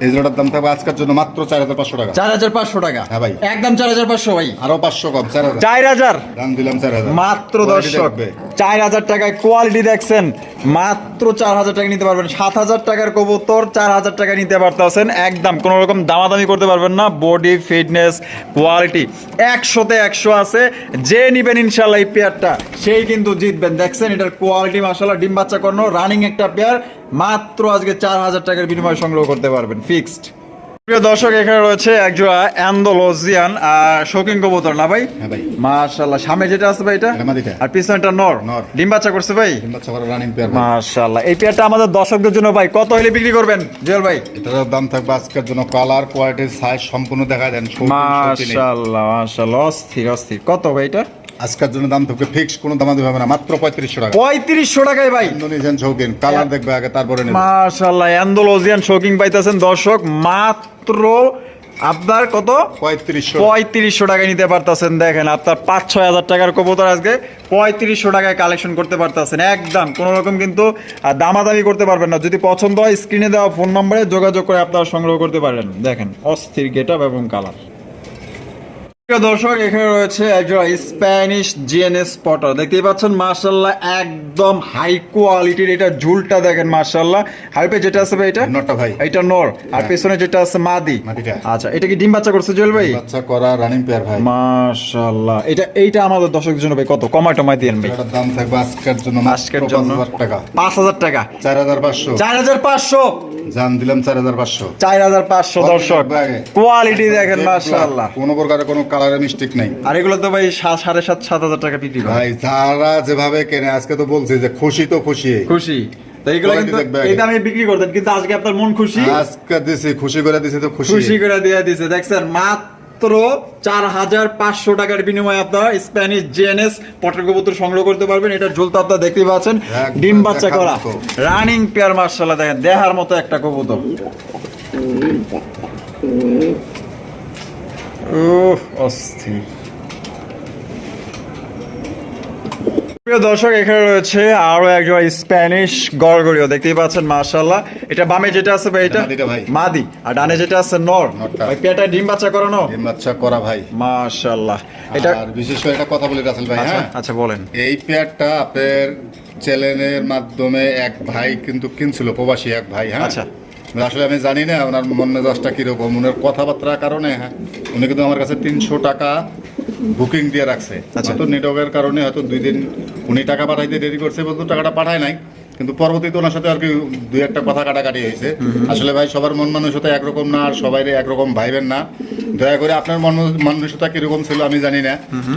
এই জোড়াটার দাম থাকবে আজকের জন্য মাত্র চার হাজার পাঁচশো টাকা। চার হাজার পাঁচশো টাকা? হ্যাঁ ভাই। একদম চার হাজার পাঁচশো ভাই। আরও পাঁচশো কম চার হাজার। চার হাজার? দাম দিলাম চার হাজার। মাত্র Quality দর্শক। দেখবে। চার হাজার টাকায় কোয়ালিটি দেখছেন। মাত্র চার হাজার টাকা নিতে পারবেন। সাত হাজার টাকার কবুতর চার হাজার টাকা নিতে পারতেছেন। একদম কোনো রকম দামাদামি করতে পারবেন না। বডি ফিটনেস কোয়ালিটি একশোতে একশো আছে। যে নিবেন ইনশাল্লাহ এই পেয়ারটা সেই কিন্তু জিতবেন। দেখছেন, এটার কোয়ালিটি মাসাল্লাহ ডিম বাচ্চা করানো রানিং একটা পেয়ার মাত্র আজকে চার হাজার টাকার বিনিময়ে সংগ্রহ করতে পারবেন। ফিক্সড প্রিয় দর্শক এখানে রয়েছে একজোড়া অ্যান্ডোলজিয়ান আর শৌকিং কবুতর না ভাই? হ্যাঁ মাশাআল্লাহ সামনে যেটা আছে ভাই এটা? আর পিছনেটা নর? নর। ডিম বাচ্চা করছে ভাই? মাশাআল্লাহ এই পেয়ারটা আমাদের দর্শকদের জন্য ভাই কত হলে বিক্রি করবেন? জুয়েল ভাই। এটার দাম থাকবে আজকের জন্য কালার কোয়ালিটি সাইজ সম্পূর্ণ দেখা দেন। মাশাআল্লাহ মাশাআল্লাহ অস্থির অস্থির। কত ভাই এটা? আজকের জন্য দাম থাকবে ফিক্স কোনো দামাদি হবে না মাত্র পঁয়ত্রিশশো টাকা। পঁয়ত্রিশশো টাকায় ভাই। ইন্দোনেশিয়ান শৌখিন কালার দেখবে আগে তারপরে নেবে। মাশাআল্লাহ অ্যান্ডোলজিয়ান শৌকিং পাইতেছেন দর্শক মাত্র আপনার কত? পঁয়ত্রিশশো। পঁয়ত্রিশশো টাকায় নিতে পারতেছেন দেখেন আপনার পাঁচ ছয় হাজার টাকার কবুতর আজকে পঁয়ত্রিশশো টাকায় কালেকশন করতে পারতেছেন একদম। কোনো রকম কিন্তু দামাদামি করতে পারবেন না। যদি পছন্দ হয় স্ক্রিনে দেওয়া ফোন নম্বরে যোগাযোগ করে আপনারা সংগ্রহ করতে পারেন। দেখেন অস্থির গেট এবং কালার প্রিয় দর্শক এখানে রয়েছে একজন স্প্যানিশ জিএনএস স্পটার দেখতেই পাচ্ছেন মার্শাল্লাহ একদম হাই কোয়ালিটির এটা ঝুলটা দেখেন মার্শাল্লাহ হাইপে যেটা আছে এটা? নটটা ভাই। এটা নর। আর হ্যাঁ। পেছনে যেটা আছে মাদি। আচ্ছা এটা কি ডিম বাচ্চা করছে জুয়েল ভাই? বাচ্চা করা রানিং পেয়ার ভাই। মাশাআল্লাহ। এটা এইটা আমাদের দর্শকের জন্য ভাই কত? কমায় টমায় দিয়েন ভাই দাম থাকবে আজকের জন্য আজকের জন্য 5,000 টাকা। পাঁচ হাজার টাকা। চার হাজার পাঁচশো। চার হাজার পাঁচশো। জান দিলাম চার হাজার পাঁচশো। চার হাজার পাঁচশো দর্শক। কোয়ালিটি দেখেন মাশাআল্লাহ। কোনো প্রকারের কোনো কালারের মিস্টেক নাই। আর এগুলো তো ভাই সাড়ে সাত সাত হাজার টাকা বিক্রি ভাই যারা যেভাবে কেনে আজকে তো বলছে যে খুশি তো খুশি। খুশি। এইগুলো কিন্তু দেখবে এই দামে বিক্রি করতেন কিন্তু আজকে আপনার মন খুশি। আজকে দিছে খুশি করে দিছে তো খুশি। খুশি করে দিয়ে দিছে। দেখছেন মাত্র চার হাজার পাঁচশো টাকার বিনিময়ে আপনারা স্প্যানিশ জিএনএস পটের কবুতর সংগ্রহ করতে পারবেন। এটা ঝুলতে আপনারা দেখতে পাচ্ছেন। ডিম বাচ্চা করা। রানিং পেয়ার মার্শাল্লাহ দেখেন দেহার মতো একটা কবুতর। ও অস্থির। প্রিয় দর্শক এখানে রয়েছে আরও একজন স্প্যানিশ গড়গড়িও। দেখতেই পাচ্ছেন মার্শাল্লাহ এটা বামে যেটা আছে ভাই এটা। মাদি। আর ডানে যেটা আছে নর। ভাই পেটা ডিম বাচ্চা করানো ডিম বাচ্চা করা ভাই। মাশাল্লাহ এটা আর বিশেষ করে একটা কথা বলি রাসেল ভাই আচ্ছা হ্যাঁ? আচ্ছা বলেন। এই পেয়ারটা আপনার চ্যানেলের মাধ্যমে এক ভাই কিন্তু কিনছিল প্রবাসী এক ভাই হ্যাঁ? আচ্ছা। আসলে আমি জানি না ওনার মন মেজাজটা কীরকম ওনার কথাবার্তার কারণে হ্যাঁ? উনি কিন্তু আমার কাছে তিনশো টাকা বুকিং দিয়ে রাখছে। আচ্ছা। হয়তো নেটওয়ার্কের কারণে হয়তো দুই দিন উনি টাকা পাঠাইতে দেরি করছে বলতো টাকাটা পাঠায় নাই। কিন্তু পরবর্তীতে ওনার সাথে আর কি দুই একটা কথা কাটাকাটি হয়েছে। আসলে ভাই সবার মন মানসিকতা একরকম না আর সবাই একরকম ভাইবেন না। দয়া করে আপনার মন মানসিকতা কীরকম ছিল আমি জানি না।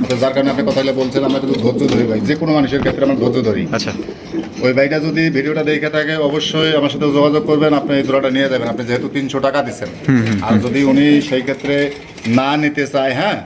তো যার কারণে আপনি কথা বলে বলছেন আমরা কিন্তু ধৈর্য ধরি ভাই। যে কোনো মানুষের ক্ষেত্রে আমরা ধৈর্য ধরি। আচ্ছা। ওই ভাইটা যদি ভিডিওটা দেখে থাকে অবশ্যই আমার সাথে যোগাযোগ করবেন আপনি এই জোড়াটা নিয়ে যাবেন। আপনি যেহেতু তিনশো টাকা দিচ্ছেন। আর যদি উনি সেই ক্ষেত্রে না নিতে চায় হ্যাঁ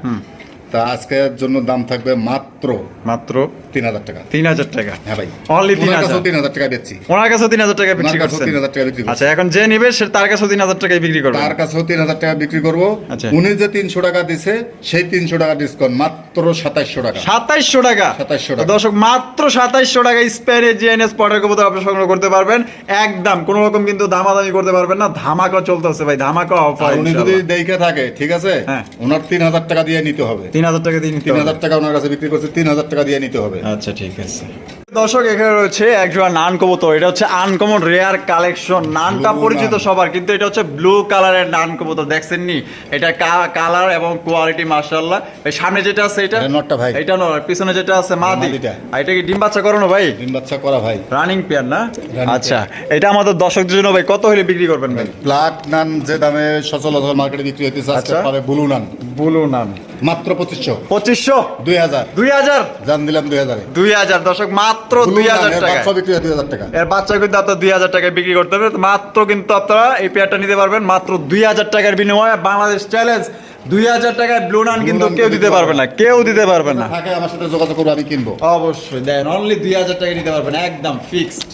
তা আজকের জন্য দাম থাকবে মাত্র মাত্র তিন হাজার টাকা। তিন হাজার টাকা। হ্যাঁ ভাই। Only 3,000 ওনার তিন হাজার টাকা বেচছি। ওনার কাছেও তিন হাজার টাকা বিক্রি ওনার তিন হাজার টাকা বিক্রি আচ্ছা এখন যে নিবে সে তার কাছেও তিন হাজার টাকায় বিক্রি করবে। তার কাছেও তিন হাজার টাকা বিক্রি করব। আচ্ছা। উনি যে তিনশো টাকা দিছে সেই তিনশো টাকা ডিসকাউন্ট মাত্র সাতাইশশো টাকা। সাতাইশশো টাকা? 2700 টাকা। দর্শক মাত্র সাতাইশশো টাকা স্পেনে জিএনএস পটের কবুতর আপনি সংগ্রহ করতে পারবেন। একদম কোনো রকম কিন্তু দামাদামি করতে পারবেন না। ধামাকা চলতেছে ভাই ধামাকা অফার উনি যদি দেখে থাকে ঠিক আছে? হ্যাঁ। ওনার তিন হাজার টাকা দিয়ে নিতে হবে। তিন হাজার টাকা দিয়ে নিতে তিন হাজার টাকা ওনার কাছে বিক্রি করছে তিন হাজার টাকা দিয়ে নিতে হবে। আচ্ছা ঠিক আছে। দর্শক এখানে রয়েছে একজোড়া নান কবুতর এটা হচ্ছে আনকমন রেয়ার কালেকশন নানটা পরিচিত সবার কিন্তু এটা হচ্ছে ব্লু কালারের নান কবুতর দেখছেন নি এটা কালার এবং কোয়ালিটি মার্শাল্লাহ এই সামনে যেটা আছে এটা? নটটা ভাই। এটা নয় পিছনে যেটা আছে মাদি। আর এটা কি ডিম বাচ্চা করানো ভাই? ডিম বাচ্চা করা ভাই। রানিং পেয়ার না? আচ্ছা এটা আমাদের দর্শকদের জন্য ভাই কত হলে বিক্রি করবেন ভাই? ব্ল্যাক নান যে দামে সচরাচর মার্কেটে বিক্রি হইতেছে আজকে আচ্ছা। পাবে ব্লু নান। ব্লু নান। মাত্র পঁচিশশো। পঁচিশশো? দুই হাজার। দুই হাজার? জান দিলাম দুই হাজারে। দুই হাজার দর্শক মাত্র দুই হাজার টাকা বিক্রি দুই হাজার টাকা। এর বাচ্চা কিন্তু আপনার দুই হাজার টাকায় বিক্রি করতে হবে মাত্র কিন্তু আপনারা এই পেয়ারটা নিতে পারবেন। মাত্র দুই হাজার টাকার বিনিময়ে বাংলাদেশ চ্যালেঞ্জ দুই হাজার টাকায় ব্লু নান কিন্তু কেউ দিতে পারবে না। কেউ দিতে পারবে না। থাকে আমার সাথে যোগাযোগ করব আমি কিনবো। অবশ্যই দেন অনলি দুই হাজার টাকা নিতে পারবেন। একদম ফিক্সড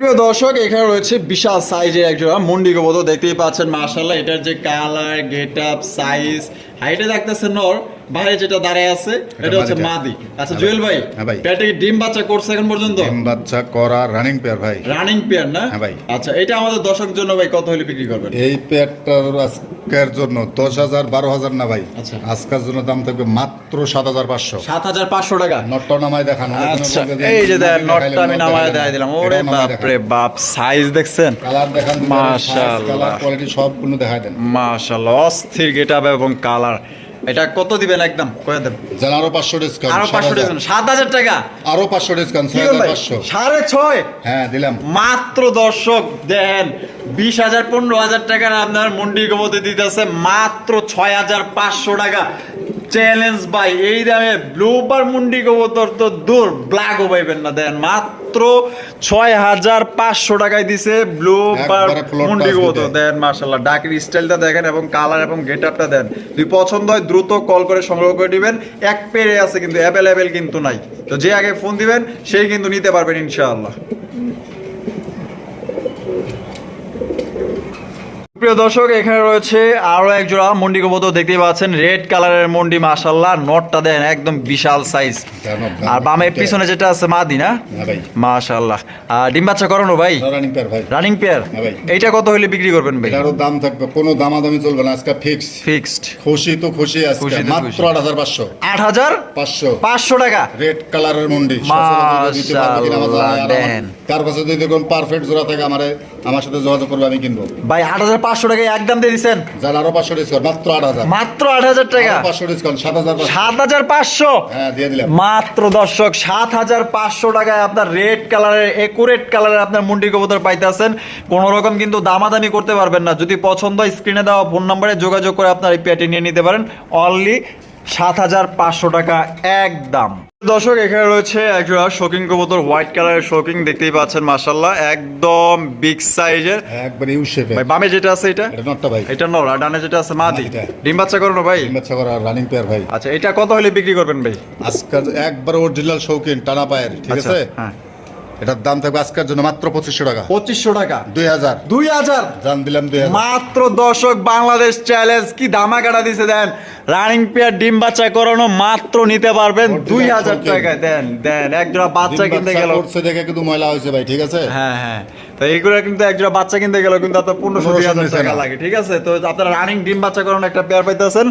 প্রিয় দর্শক, এখানে রয়েছে বিশাল সাইজের একজোড়া মুন্ডি গোবত দেখতেই পাচ্ছেন মার্শাল্লাহ এটার যে কালার গেট আপ সাইজ হাইটে দেখতেছেন নর বাইরে যেটা দাঁড়ায় আছে এটা হচ্ছে মাদি। আচ্ছা হ্যাঁ জুয়েল ভাই। হ্যাঁ পেটে কি ডিম বাচ্চা করছে এখন পর্যন্ত? ডিম বাচ্চা করা রানিং পেয়ার ভাই। রানিং পেয়ার না? হ্যাঁ ভাই। আচ্ছা এটা আমাদের দর্শকের জন্য ভাই কত হলে বিক্রি করবেন? এই পেয়ারটার আজকের জন্য দশ হাজার বারো হাজার না ভাই। আচ্ছা। আজকের জন্য দাম থাকবে মাত্র সাত হাজার পাঁচশো। সাত হাজার পাঁচশো টাকা? নটটা নামায় দেখানো আচ্ছা এই যে নটটা আমি নামায় দেখাই দিলাম ওরে বাপ রে বাপ সাইজ দেখছেন? কালার দেখান মাশাআল্লাহ। কালার কোয়ালিটি সবগুলো দেখায় দেন। মাশাআল্লাহ অস্থির গেট এবং কালার এটা কত দিবেন একদম? কয়ে দেন। যেন আরও পাঁচশো ডিসকাউন্ট আরও পাঁচশো ডিসকাউন্ট সাত হাজার টাকা? আরও পাঁচশো ডিসকাউন্ট ছয় হাজার? পাঁচশো। সাড়ে ছয়? হ্যাঁ দিলাম। মাত্র দর্শক দেন বিশ হাজার পনেরো হাজার টাকার আপনার মন্ডি কমতে দিতেছে মাত্র ছয় হাজার পাঁচশো টাকা। চ্যালেঞ্জ ভাই এই দামে ব্লুবার মুন্ডি কবুতর তো দূর ব্ল্যাকও পাইবেন না। দেন মাত্র ছয় হাজার পাঁচশো টাকায় দিছে ব্লুবার মুন্ডি কবুতর। দেন মার্শাল্লাহ ডাকের স্টাইলটা দেখেন এবং কালার এবং গেট আপটা দেন। যদি পছন্দ হয় দ্রুত কল করে সংগ্রহ করে দিবেন। এক পেরে আছে কিন্তু অ্যাভেলেবেল কিন্তু নাই। তো যে আগে ফোন দিবেন সেই কিন্তু নিতে পারবেন ইনশাআল্লাহ। প্রিয় দর্শক এখানে রয়েছে আরও এক জোড়া মন্ডি কবুতর দেখতে পাচ্ছেন রেড কালারের মন্ডি মাশাল্লাহ নটটা দেন একদম বিশাল সাইজ আর বামে পিছনে যেটা আছে মাদি না? মাশাল্লাহ আর ডিম বাচ্চা করানো ভাই? Running pair. এইটা কত হলে বিক্রি করবেন ভাই? এটারও দাম থাকবে কোনো দামাদামি চলবে না আজকে ফিক্স ফিক্সড খুশি তো খুশি আজকে মাত্র খুশি। আট হাজার পাঁচশো। আট হাজার পাঁচশো। পাঁচশো টাকা? রেড কালারের মন্ডি মাশাআল্লাহ, দেন। কার কাছে যদি দেখুন পারফেক্ট জোড়া থাকে আমার আমার সাথে যোগাযোগ করবে আমি কিনবো। ভাই আট হাজার পাঁচশো টাকা একদম দিয়ে দিচ্ছেন যার আরও পাঁচশো ডিসকাউন্ট মাত্র আট হাজার। মাত্র আট হাজার টাকা? পাঁচশো ডিসকাউন্ট সাত হাজার। সাত হাজার পাঁচশো? হ্যাঁ দিয়ে দিলাম। মাত্র দর্শক সাত হাজার পাঁচশো টাকায় আপনার রেড কালারের একুরেট কালারের আপনার মুন্ডি কবুতর পাইতেছেন। কোনো রকম কিন্তু দামাদামি করতে পারবেন না। যদি পছন্দ হয় স্ক্রিনে দেওয়া ফোন নাম্বারে যোগাযোগ করে আপনার এই পেটি নিয়ে নিতে পারেন। অনলি সাত হাজার পাঁচশো টাকা একদম দর্শক এখানে রয়েছে একটা শোকিং কবুতর হোয়াইট কালারের শোকিং দেখতেই পাচ্ছেন মাসাল্লাহ একদম বিগ সাইজের। একবারে ইউ শেপে। ভাই বামে যেটা আছে এটা? এটা নটটা ভাই। এটা নর আর ডানে যেটা আছে মাদি। ডিম বাচ্চা করো ভাই? ডিম বাচ্চা করা রানিং পেয়ার ভাই। আচ্ছা এটা কত হলে বিক্রি করবেন ভাই? আজকাল একবার অরিজিনাল শৌখিন টানা পায়ের ঠিক আচ্ছা, আছে? হ্যাঁ। এটার দাম থাকবে আজকের জন্য মাত্র পঁচিশশো টাকা। পঁচিশশো টাকা। দুই হাজার। দুই হাজার। দাম দিলাম দুই হাজার। মাত্র দর্শক বাংলাদেশ চ্যালেঞ্জ কি ধামাকাটা দিছে দেন। রানিং পেয়ার ডিম বাচ্চা করানো মাত্র নিতে পারবেন দুই হাজার। টাকায়। দেন দেন একজোড়া বাচ্চা কিনতে গেল। দেখে কিন্তু ময়লা হয়েছে ভাই ঠিক আছে? হ্যাঁ হ্যাঁ। তো এইগুলো কিন্তু একজোড়া বাচ্চা কিনতে গেল কিন্তু আপনার পনেরোশো দুই হাজার টাকা লাগে ঠিক আছে? তো আপনারা রানিং ডিম বাচ্চা করানো একটা পেয়ার পাইতেছেন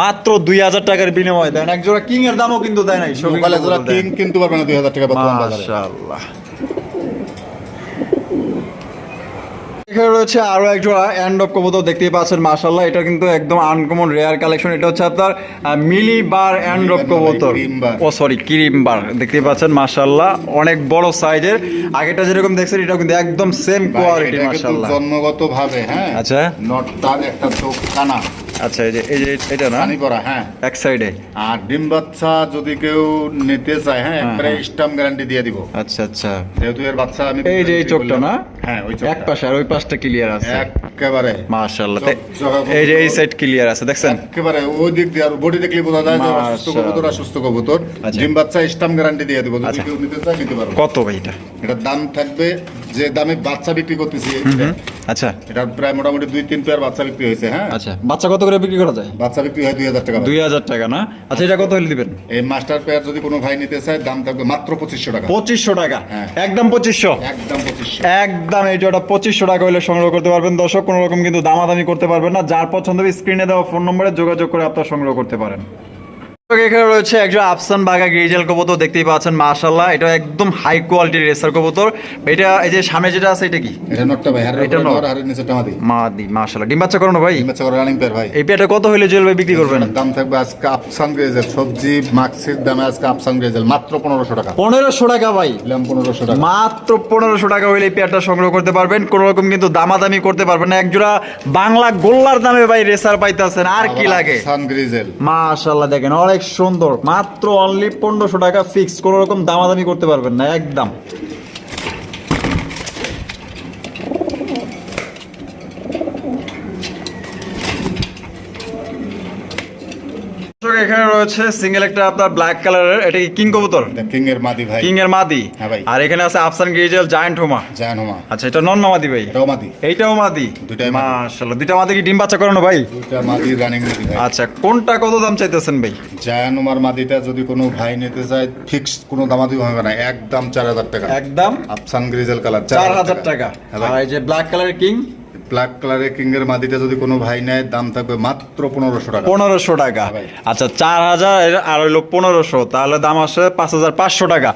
মাত্র দুই হাজার টাকার বিনিময়ে। দেন একজোড়া কিং এর দামও কিন্তু দেয় নাই দেন। কিং কিনতে পারবে না দুই হাজার টাকা মাশাআল্লাহ। এখানে রয়েছে আরও এক জোড়া অ্যান্ড অফ কবুতর দেখতেই পাচ্ছেন মার্শাল্লাহ এটা কিন্তু একদম আনকমন রেয়ার কালেকশন এটা হচ্ছে আপনার মিলি বার অ্যান্ড অফ কবুতর। ও সরি ক্রিম বার দেখতেই পাচ্ছেন মার্শাল্লাহ অনেক বড় সাইজের আগেটা যেরকম দেখছেন এটা কিন্তু একদম সেম কোয়ালিটি এটা জন্মগত ভাবে হ্যাঁ আচ্ছা। নটটার একটা চোখ কানা। আচ্ছা এই যে এই যে এটা না? পানি পড়া হ্যাঁ। এক সাইডে। আর ডিম বাচ্চা যদি কেউ নিতে চায় হ্যাঁ একবারে স্টাম্প গ্যারান্টি দিয়ে দিব। আচ্ছা আচ্ছা। যেহেতু এর বাচ্চা আমি এই যে এই চোখটা না। হ্যাঁ ওই এক পাশে আর ওই পাশটা ক্লিয়ার আছে। একেবারে। মাশাআল্লাহ। এই যে এই সাইড ক্লিয়ার আছে দেখছেন? একেবারে ওই দিক দিয়ে আর বডি দেখলে বোঝা যায় যে সুস্থ কবুতর আর সুস্থ কবুতর। আচ্ছা। বাচ্চা স্টাম্প গ্যারান্টি দিয়ে দিব। যদি আচ্ছা। কেউ নিতে চায় নিতে পারবে কত ভাই এটা? এটার দাম থাকবে যে দামে বাচ্চা বিক্রি করতেছি আচ্ছা। এটার প্রায় মোটামুটি দুই তিন পেয়ার বাচ্চা বিক্রি হয়েছে হ্যাঁ? আচ্ছা। বাচ্চা কত করে বিক্রি করা যায়? বাচ্চা বিক্রি হয় দুই হাজার টাকা দুই হাজার টাকা না? আচ্ছা এটা কত হলে দিবেন? এই মাস্টার পেয়ার যদি কোনো ভাই নিতে চায় দাম থাকবে মাত্র পঁচিশশো টাকা। পঁচিশশো টাকা? হ্যাঁ। একদম পঁচিশশো? একদম পঁচিশশো। একদম এই জোড়া পঁচিশশো টাকা হলে সংগ্রহ করতে পারবেন। দর্শক কোনো রকম কিন্তু দামাদামি করতে পারবেন না। যার পছন্দ স্ক্রিনে দেওয়া ফোন নম্বরে যোগাযোগ করে আপনার সংগ্রহ করতে পারেন। এখানে রয়েছে একজন আফসান বাগা গ্রিজেল কবুতর দেখতেই পাচ্ছেন মাশাল্লাহ এটা একদম হাই কোয়ালিটির রেসার কবুতর। এটা এই যে সামনে যেটা আছে এটা কি? এটা নটটা ভাই হারের এটা নট। নর, হারের নিচে টামাদি মাদি মাশাল্লাহ ডিম বাচ্চা করানো ভাই? বাচ্চা করে রানিং পেয়ার ভাই। এই পেয়ারটা কত হইলে জুয়েল ভাই বিক্রি করবেন? দাম থাকবে আজকে আপসাং গ্রেজেল সবজি মাক্সির দামে আজকে আপসাং গ্রেজেল মাত্র পনেরোশো টাকা। পনেরোশো টাকা ভাই। দিলাম পনেরোশো টাকা। মাত্র পনেরোশো টাকা হইলে এই পেয়ারটা সংগ্রহ করতে পারবেন। কোনো রকম কিন্তু দামাদামি করতে পারবেন না। একজোড়া বাংলা গোল্লার দামে ভাই রেসার পাইতেছেন। আর কি লাগে? Sun grizzle. মাশাল্লাহ দেখেন অনেক সুন্দর মাত্র অনলি পনেরোশো টাকা ফিক্সড কোনোরকম দামাদামি করতে পারবেন না একদম। দর্শক, এখানে রয়েছে সিঙ্গেল একটা আপনার ব্ল্যাক কালারের এটা কি কিং কবুতর? কিং এর মাদি ভাই। কিং এর মাদি। হ্যাঁ ভাই। আর এখানে আছে আফসান গ্রিজেল জায়ান্ট হোমা জায়ান হোমা আচ্ছা এটা নন মাদি ভাই? এটাও মাদি। এইটাও মাদি? দুইটাই মাদি। মাশাআল্লাহ দুইটা মাদি কি ডিম বাচ্চা করানো ভাই? দুইটা মাদি রানিং মাদি ভাই। আচ্ছা কোনটা কত দাম চাইতেছেন ভাই? জায়ান হোমার মাদিটা যদি কোনো ভাই নিতে চায় ফিক্স কোনো দামাদি হবে না। একদম চার হাজার টাকা। একদম? আফসান গ্রিজেল কালার চার হাজার টাকা। হ্যাঁ। আর এই যে ব্ল্যাক কালারের কিং ব্ল্যাক কালারের কিং এর মাদিটা যদি কোনো ভাই নেয় দাম থাকবে মাত্র পনেরোশো টাকা। পনেরোশো টাকা। আচ্ছা চার হাজার আর হইল পনেরোশো তাহলে দাম আসে পাঁচ হাজার পাঁচশো টাকা।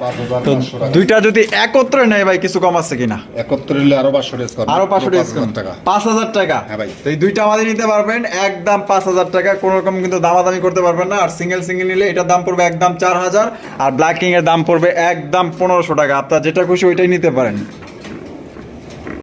তো দুইটা যদি একত্রে নেয় ভাই কিছু কম আছে কিনা? একত্রে নিলে আরও পাঁচশো ডিসকাউন্ট আরও পাঁচশো ডিসকাউন্ট টাকা। পাঁচ হাজার টাকা? হ্যাঁ ভাই। তো এই দুইটা আমাদের নিতে পারবেন একদম পাঁচ হাজার টাকা কোনো রকম কিন্তু দামাদামি করতে পারবেন না। আর সিঙ্গেল সিঙ্গেল নিলে এটার দাম পড়বে একদম চার হাজার আর ব্ল্যাক কিং এর দাম পড়বে একদম পনেরোশো টাকা। আপনার যেটা খুশি ওইটাই নিতে পারেন।